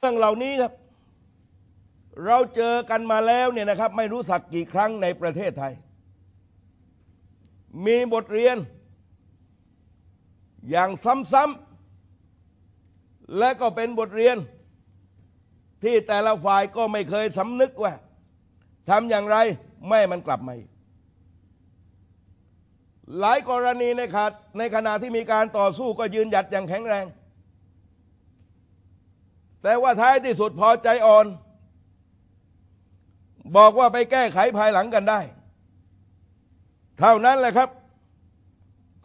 เรื่องเหล่านี้ครับ เราเจอกันมาแล้วเนี่ยนะครับ ไม่รู้สักกี่ครั้งในประเทศไทย มีบทเรียน อย่างซ้ำๆและก็เป็นบทเรียน ที่แต่ละฝ่ายก็ไม่เคยสำนึกว่าทำอย่างไรไม่มันกลับมาอีกหลายกรณีในขาดในขณะที่มีการต่อสู้ก็ยืนหยัดอย่างแข็งแรง แต่ว่าท้ายที่สุดพอใจอ่อน บอกว่าไปแก้ไขภายหลังกันได้ เท่านั้นแหละครับ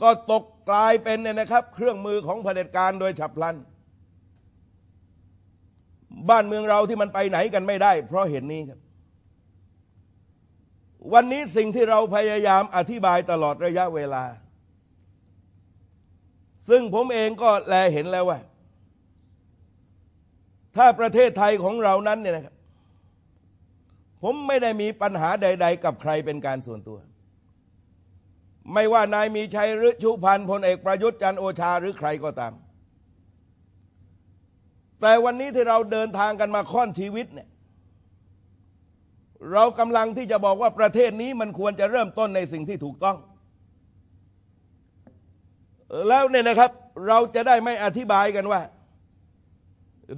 ก็ตกกลายเป็นเนี่ยนะครับ เครื่องมือของเผด็จการโดยฉับพลัน บ้านเมืองเราที่มันไปไหนกันไม่ได้ เพราะเห็นนี้ครับ วันนี้สิ่งที่เราพยายามอธิบายตลอดระยะเวลา ซึ่งผมเองก็แลเห็นแล้วว่า ถ้าประเทศไทยของเรานั้นเนี่ยนะครับผมไม่ได้มีปัญหาใด ๆ กับใครเป็นการส่วนตัว ไม่ว่านายมีชัยหรือชุพันธ์พลเอกประยุทธ์จันโอชาหรือใครก็ตาม แต่วันนี้ที่เราเดินทางกันมาค่อนชีวิตเนี่ยเรากำลังที่จะบอกว่าประเทศนี้มันควรจะเริ่มต้นในสิ่งที่ถูกต้อง แล้วเนี่ยนะครับ เราจะได้ไม่อธิบายกันว่า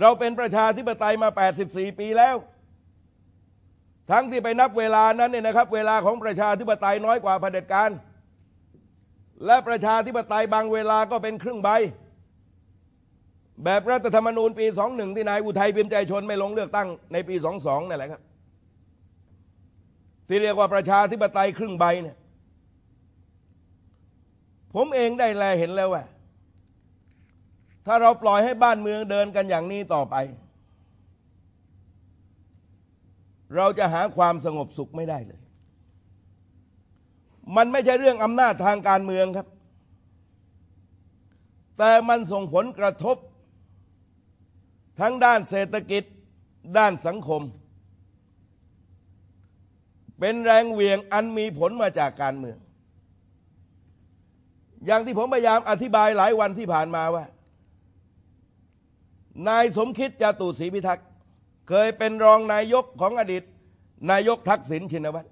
เราเป็นประชาธิปไตยมา 84 ปีแล้ว ทั้งที่ไปนับเวลานั้นเนี่ยนะครับ เวลาของประชาธิปไตยน้อยกว่าเผด็จการ และประชาธิปไตยบางเวลาก็เป็นครึ่งใบ แบบรัฐธรรมนูญปี 21 ที่นายอุทัยพิมพ์ใจชนไม่ลงเลือกตั้งในปี 22 นั่นแหละครับ ที่เรียกว่าประชาธิปไตยครึ่งใบเนี่ยผมเองได้แลเห็นแล้วว่า ถ้าเราปล่อยให้บ้านเมืองเดินกันอย่างนี้ต่อไป เราจะหาความสงบสุขไม่ได้เลย มันไม่ใช่เรื่องอำนาจทางการเมืองครับ แต่มันส่งผลกระทบ ทั้งด้านเศรษฐกิจด้านสังคม เป็นแรงเหวี่ยงอันมีผลมาจากการเมือง อย่างที่ผมพยายามอธิบายหลายวันที่ผ่านมาว่า นายสมคิดจาตุศรีพิทักษ์เคยเป็นรองนายกของอดีต นายกทักษิณชินวัตร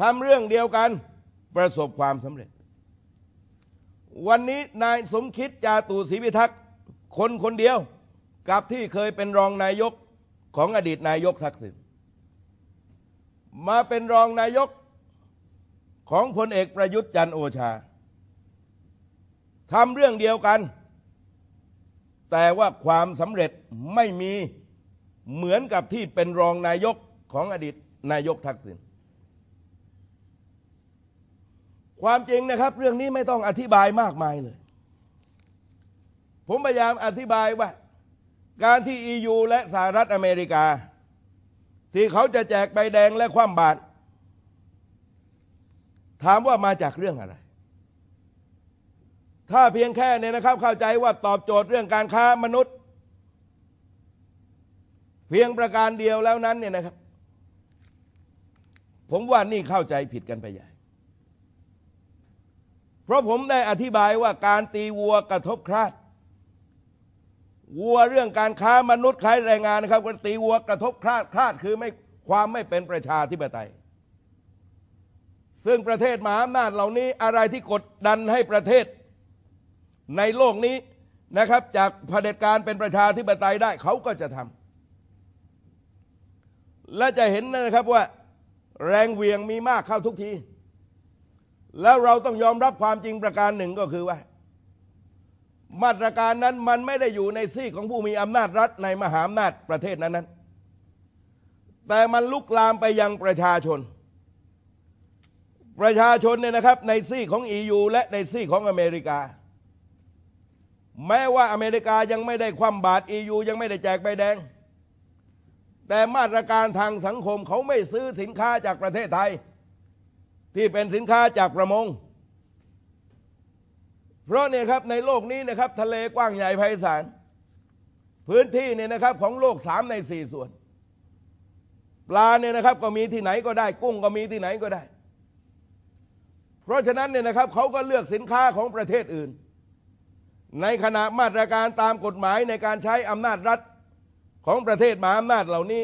ทำเรื่องเดียวกันประสบความสำเร็จ วันนี้นายสมคิดจาตุศรีพิทักษ์คนคนเดียวกับที่เคยเป็นรองนายกของอดีตนายกทักษิณมาเป็นรองนายกของพลเอกประยุทธ์จันโอชาทำเรื่องเดียวกัน แต่ว่าความสำเร็จไม่มีเหมือนกับที่เป็นรองนายกของอดีตนายกทักษิณความจริงนะครับ เรื่องนี้ไม่ต้องอธิบายมากมายเลย ผมพยายามอธิบายว่า การที่ EU และสหรัฐอเมริกา ที่เขาจะแจกใบแดงและคว่ำบาตรถามว่ามาจากเรื่องอะไร ถ้าเพียงแค่เนี่ยนะครับเข้าใจว่าตอบโจทย์เรื่องการค้ามนุษย์ เพียงประการเดียวแล้วนั้นเนี่ยนะครับ ผมว่านี่เข้าใจผิดกันไปใหญ่ เพราะผมได้อธิบายว่าการตีวัวกระทบคราดวัวเรื่องการค้ามนุษย์ขายแรงงานนะครับตีวัวกระทบคราดคราดคือไม่ความไม่เป็นประชาธิปไตย ซึ่งประเทศมหาอำนาจเหล่านี้อะไรที่กดดันให้ประเทศ ในโลกนี้นะครับ จากเผด็จการเป็นประชาธิปไตยได้เขาก็จะทำและจะเห็นนะครับว่า แรงเวียงมีมากเข้าทุกที แล้วเราต้องยอมรับความจริงประการหนึ่งก็คือว่า มาตรการนั้นมันไม่ได้อยู่ในซีกของผู้มีอำนาจรัฐในมหาอำนาจประเทศนั้นนั้นแต่มันลุกลามไปยังประชาชน ประชาชนเนี่ยนะครับในซีกของ EU และในซีกของอเมริกา แม้ว่าอเมริกายังไม่ได้คว่ำบาตร EU ยังไม่ได้แจกใบแดง แต่มาตรการทางสังคมเขาไม่ซื้อสินค้าจากประเทศไทย ที่เป็นสินค้าจากประมง เพราะเนี่ยครับในโลกนี้นะครับทะเลกว้างใหญ่ไพศาลพื้นที่เนี่ยนะครับของโลกสามในสี่ส่วน ปลาเนี่ยนะครับก็มีที่ไหนก็ได้ กุ้งก็มีที่ไหนก็ได้ เพราะฉะนั้นเนี่ยนะครับเขาก็เลือกสินค้าของประเทศอื่น ในขณะมาตรการตามกฎหมายในการใช้อำนาจรัฐของประเทศมหาอำนาจเหล่านี้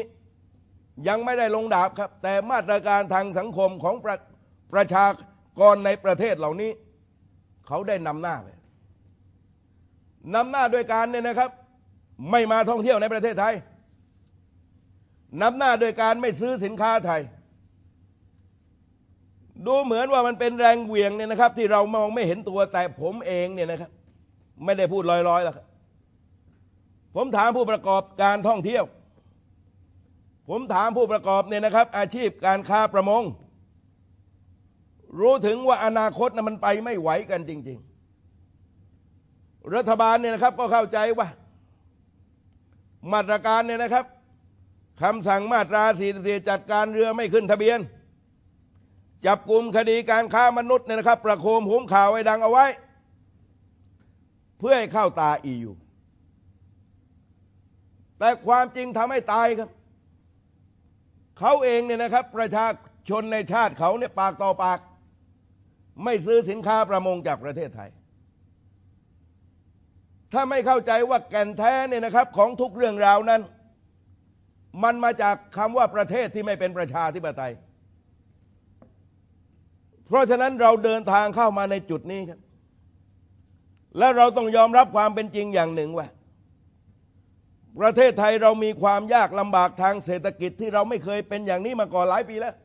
ยังไม่ได้ลงดาบครับ แต่มาตรการทางสังคมของประประชากรในประเทศเหล่านี้ เขาได้นำหน้าไปนำหน้าด้วยการเนี่ยนะครับ ไม่มาท่องเที่ยวในประเทศไทยนำหน้าโดยการไม่ซื้อสินค้าไทย ดูเหมือนว่ามันเป็นแรงเหวี่ยงเนี่ยนะครับ ที่เรามองไม่เห็นตัวแต่ผมเองเนี่ยนะครับ ไม่ได้พูดลอยๆแล้วครับผมถามผู้ประกอบการท่องเที่ยว ผมถามผู้ประกอบเนี่ยนะครับ อาชีพการค้าประมง รู้ถึงว่าอนาคตนะมันไปไม่ไหวกันจริง ๆ รัฐบาลเนี่ยนะครับก็เข้าใจว่า มาตรการเนี่ยนะครับคำสั่งมาตรา 44 จัดการเรือไม่ขึ้นทะเบียน จับกลุ่มคดีการค้ามนุษย์เนี่ยนะครับ ประโคมหุมข่าวไว้ดังเอาไว้ เพื่อให้เข้าตาอียูแต่ความจริงทำให้ตายครับ เขาเองเนี่ยนะครับ ประชาชนในชาติเขาเนี่ยปากต่อปาก ไม่ซื้อสินค้าประมงจากประเทศไทย ถ้าไม่เข้าใจว่าแก่นแท้เนี่ยนะครับ ของทุกเรื่องราวนั้น มันมาจากคำว่าประเทศที่ไม่เป็นประชาธิปไตย เพราะฉะนั้นเราเดินทางเข้ามาในจุดนี้ครับ และเราต้องยอมรับความเป็นจริงอย่างหนึ่งว่า ประเทศไทยเรามีความยากลำบากทางเศรษฐกิจที่เราไม่เคยเป็นอย่างนี้มาก่อนหลายปีแล้ว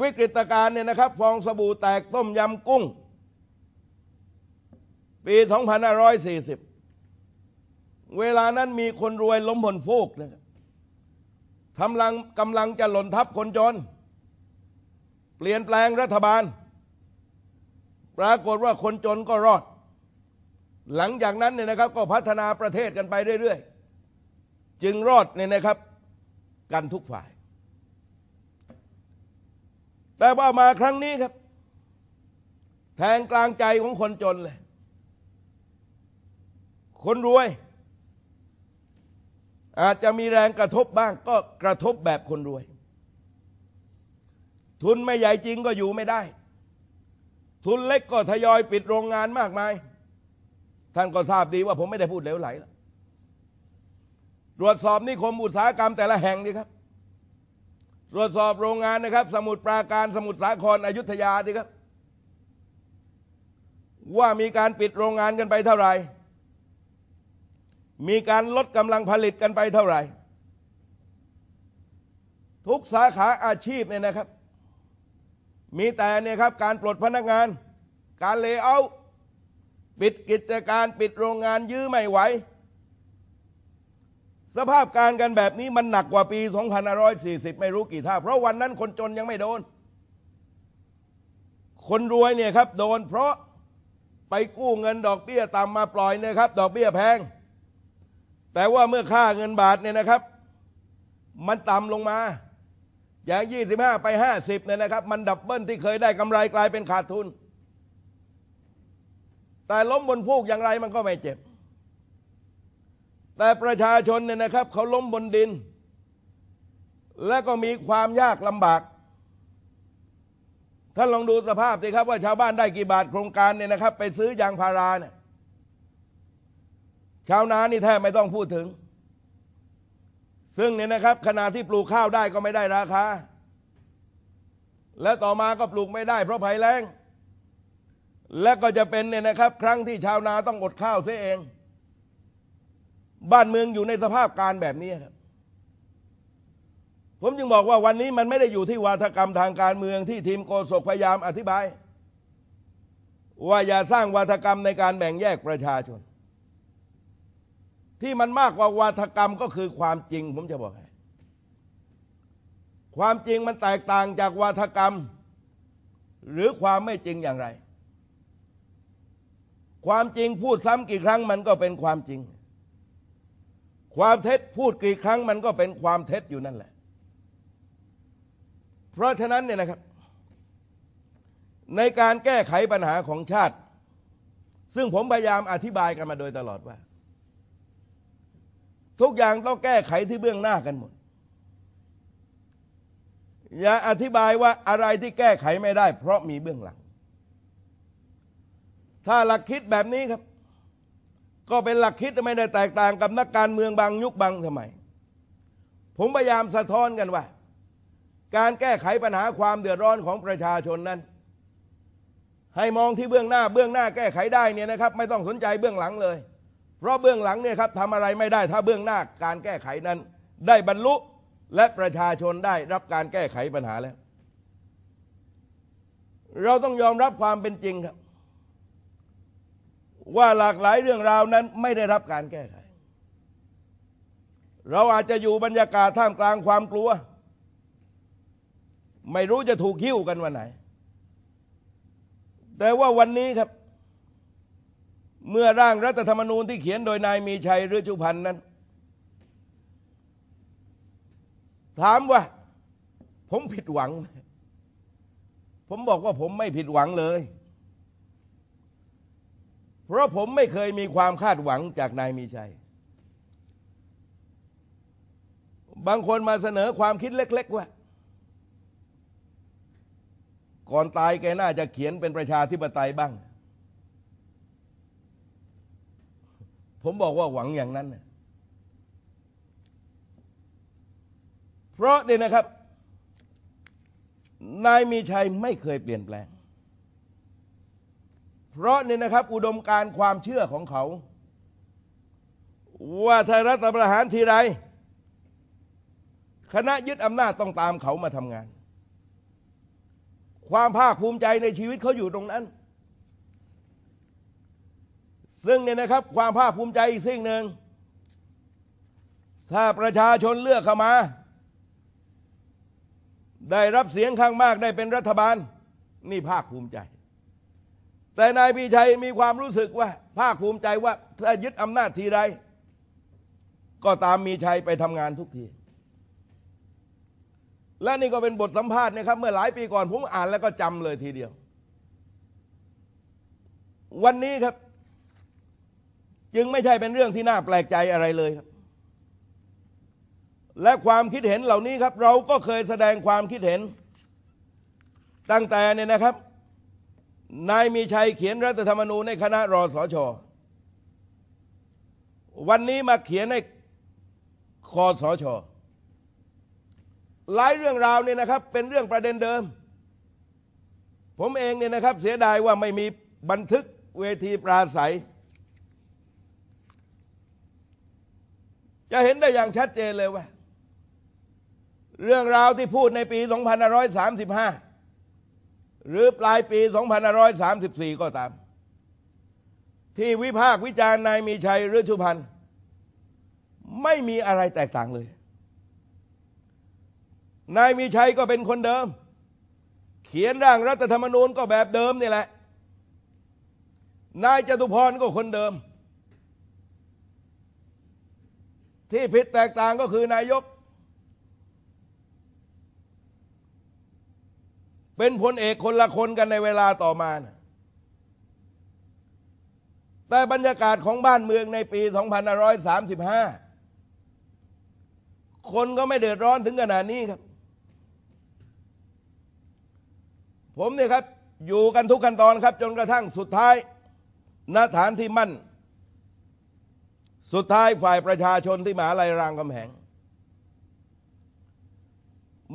วิกฤตการณ์เนี่ยนะครับฟองสบู่แตกต้มยำกุ้ง ปี 2540 เวลานั้นมีคนรวยล้มบนฟูกนะครับกำลังกำลังจะหล่นทับคนจน เปลี่ยนแปลงรัฐบาล ปรากฏว่าคนจนก็รอด หลังจากนั้นเนี่ยนะครับ ก็พัฒนาประเทศกันไปเรื่อยๆ จึงรอดเนี่ยนะครับ กันทุกฝ่าย แต่ว่ามาครั้งนี้ครับ แทงกลางใจของคนจนเลย คนรวย อาจจะมีแรงกระทบบ้างก็กระทบแบบคนรวย ทุนไม่ใหญ่จริงก็อยู่ไม่ได้ ทุนเล็กก็ทยอยปิดโรงงานมากมาย ท่านก็ทราบดีว่าผมไม่ได้พูดเลวไหลตรวจสอบนิคมอุตสาหกรรมแต่ละแห่งดีครับ ตรวจสอบโรงงานนะครับ สมุทรปราการสมุทรสาครอยุธยาดีครับ ว่ามีการปิดโรงงานกันไปเท่าไหร่ มีการลดกำลังผลิตกันไปเท่าไหร่ ทุกสาขาอาชีพเนี่ยนะครับ มีแต่เนี่ยครับการปลดพนักงาน การเลเยอร์ปิดกิจการปิดโรงงานยื้อไม่ไหว สภาพการกันแบบนี้มันหนักกว่าปี 2540 ไม่รู้กี่ท่าเพราะวันนั้นคนจนยังไม่โดน คนรวยเนี่ยครับโดนเพราะไปกู้เงินดอกเบี้ยต่ำมาปล่อยเนี่ยครับ ดอกเบี้ยแพง แต่ว่าเมื่อค่าเงินบาทเนี่ยนะครับ มันต่ำลงมา จาก25 ไป 50เนี่ยนะครับ มันดับเบิลที่เคยได้กำไรกลายเป็นขาดทุน แต่ล้มบนฟูกอย่างไรมันก็ไม่เจ็บ แต่ประชาชนเนี่ยนะครับเขาล้มบนดิน และก็มีความยากลำบาก ท่านลองดูสภาพสิครับว่าชาวบ้านได้กี่บาทโครงการเนี่ยนะครับ ไปซื้อยางพาราเนี่ยชาวนานี่แทบไม่ต้องพูดถึง ซึ่งเนี่ยนะครับขณะที่ปลูกข้าวได้ก็ไม่ได้ราคาและต่อมาก็ปลูกไม่ได้เพราะภัยแล้ง และก็จะเป็นเนี่ยนะครับ ครั้งที่ชาวนาต้องอดข้าวเสียเอง บ้านเมืองอยู่ในสภาพการแบบนี้ครับผมจึงบอกว่าวันนี้มันไม่ได้อยู่ที่วาทกรรมทางการเมืองที่ทีมโกศกพยายามอธิบาย ว่าอย่าสร้างวาทกรรมในการแบ่งแยกประชาชน ที่มันมากกว่าวาทกรรมก็คือความจริง ผมจะบอกให้ความจริงมันแตกต่างจากวาทกรรม หรือความไม่จริงอย่างไร ความจริงพูดซ้ำกี่ครั้งมันก็เป็นความจริง ความเท็จพูดกี่ครั้งมันก็เป็นความเท็จอยู่นั่นแหละ เพราะฉะนั้นเนี่ยนะครับ ในการแก้ไขปัญหาของชาติ ซึ่งผมพยายามอธิบายกันมาโดยตลอดว่า ทุกอย่างต้องแก้ไขที่เบื้องหน้ากันหมด อย่าอธิบายว่าอะไรที่แก้ไขไม่ได้ เพราะมีเบื้องหลัง ถ้าหลักคิดแบบนี้ครับ ก็เป็นหลักคิดไม่ได้แตกต่างกับนักการเมืองบางยุคบางสมัย ผมพยายามสะท้อนกันว่า การแก้ไขปัญหาความเดือดร้อนของประชาชนนั้น ให้มองที่เบื้องหน้า เบื้องหน้าแก้ไขได้เนี่ยนะครับ ไม่ต้องสนใจเบื้องหลังเลย เพราะเบื้องหลังเนี่ยครับทำอะไรไม่ได้ถ้าเบื้องหน้าการแก้ไขนั้น ได้บรรลุและประชาชนได้รับการแก้ไขปัญหาแล้ว เราต้องยอมรับความเป็นจริงครับ ว่าหลากหลายเรื่องราวนั้นไม่ได้รับการแก้ไข เราอาจจะอยู่บรรยากาศท่ามกลางความกลัว ไม่รู้จะถูกหิ้วกันวันไหน แต่ว่าวันนี้ครับ เมื่อร่างรัฐธรรมนูญที่เขียนโดยนายมีชัยฤชุพันธ์นั้น ถามว่า ผมผิดหวัง ผมบอกว่าผมไม่ผิดหวังเลย เพราะผมไม่เคยมีความคาดหวังจากนายมีชัย บางคนมาเสนอความคิดเล็ก ๆ ว่า ก่อนตายแกน่าจะเขียนเป็นประชาธิปไตยบ้าง ผมบอกว่าหวังอย่างนั้น เพราะเนี่ยนะครับ นายมีชัยไม่เคยเปลี่ยนแปลง เพราะเนี่ยนะครับ อุดมการความเชื่อของเขา ว่าถ้ารัฐประหารทีไร คณะยึดอำนาจต้องตามเขามาทำงาน ความภาคภูมิใจในชีวิตเขาอยู่ตรงนั้น ซึ่งเนี่ยนะครับความภาคภูมิใจอีกสิ่งหนึ่ง ถ้าประชาชนเลือกเข้ามา ได้รับเสียงข้างมากได้เป็นรัฐบาล นี่ภาคภูมิใจ แต่นายพีชัยมีความรู้สึกว่า ภาคภูมิใจว่าถ้ายึดอำนาจทีไร ก็ตามมีชัยไปทำงานทุกทีและนี่ก็เป็นบทสัมภาษณ์นะครับ เมื่อหลายปีก่อนผมอ่านแล้วก็จำเลยทีเดียว วันนี้ครับ จึงไม่ใช่เป็นเรื่องที่น่าแปลกใจอะไรเลยครับ และความคิดเห็นเหล่านี้ครับ เราก็เคยแสดงความคิดเห็น ตั้งแต่เนี่ยนะครับ นายมีชัยเขียนรัฐธรรมนูญในคณะรอสชวันนี้มาเขียนในคอสชหลายเรื่องราวเนี่ยนะครับ เป็นเรื่องประเด็นเดิม ผมเองเนี่ยนะครับเสียดายว่าไม่มีบันทึกเวทีปราศัย จะเห็นได้อย่างชัดเจนเลยว่า เรื่องราวที่พูดในปี 2535 หรือปลายปี 2534 ก็ตาม ที่วิพากษ์วิจารณ์นายมีชัยฤชุพันธ์ไม่มีอะไรแตกต่างเลย นายมีชัยก็เป็นคนเดิม เขียนร่างรัฐธรรมนูญก็แบบเดิมนี่แหละ นายจตุพรก็คนเดิม ที่ผิดแตกต่างก็คือนายก เป็นพลเอกคนละคนกันในเวลาต่อมานะแต่บรรยากาศของบ้านเมืองในปี 2535 คนก็ไม่เดือดร้อนถึงขนาดนี้ครับ ผมเนี่ยครับอยู่กันทุกขั้นตอนครับ จนกระทั่งสุดท้ายณฐานที่มั่น สุดท้ายฝ่ายประชาชนที่มหาลัยรามคำแหง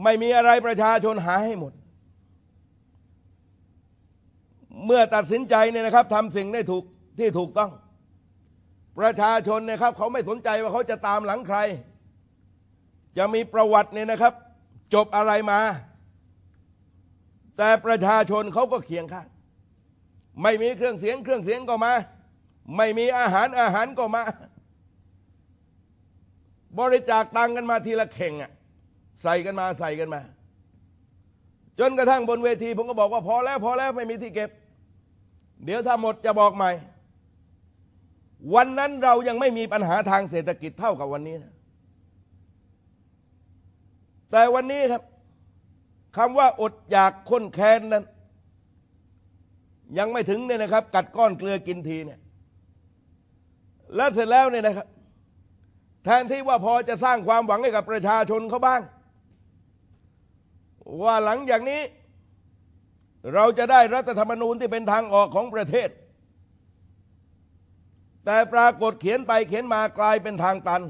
ไม่มีอะไรประชาชนหาให้หมด เมื่อตัดสินใจเนี่ยนะครับทำสิ่งได้ถูกที่ถูกต้อง ประชาชนเนี่ยครับ เขาไม่สนใจว่าเขาจะตามหลังใคร จะมีประวัติเนี่ยนะครับ จบอะไรมา แต่ประชาชนเขาก็เคียงข้างไม่มีเครื่องเสียงเครื่องเสียงก็มา ไม่มีอาหารอาหารก็มา บริจาคตังกันมาทีละเข่งอะใส่กันมาใส่กันมา จนกระทั่งบนเวที ผมก็บอกว่าพอแล้วพอแล้วไม่มีที่เก็บ เดี๋ยวถ้าหมดจะบอกใหม่ วันนั้นเรายังไม่มีปัญหาทางเศรษฐกิจเท่ากับวันนี้นะแต่วันนี้ครับคำว่าอดอยากค้นแค้นนั้น ยังไม่ถึงเนี่ยนะครับ กัดก้อนเกลือกินทีเนี่ยแล้วเสร็จแล้วเนี่ยนะครับ แทนที่ว่าพอจะสร้างความหวังให้กับประชาชนเขาบ้าง ว่าหลังจากนี้ เราจะได้รัฐธรรมนูญที่เป็นทางออกของประเทศ แต่ปรากฏเขียนไปเขียนมากลายเป็นทางตัน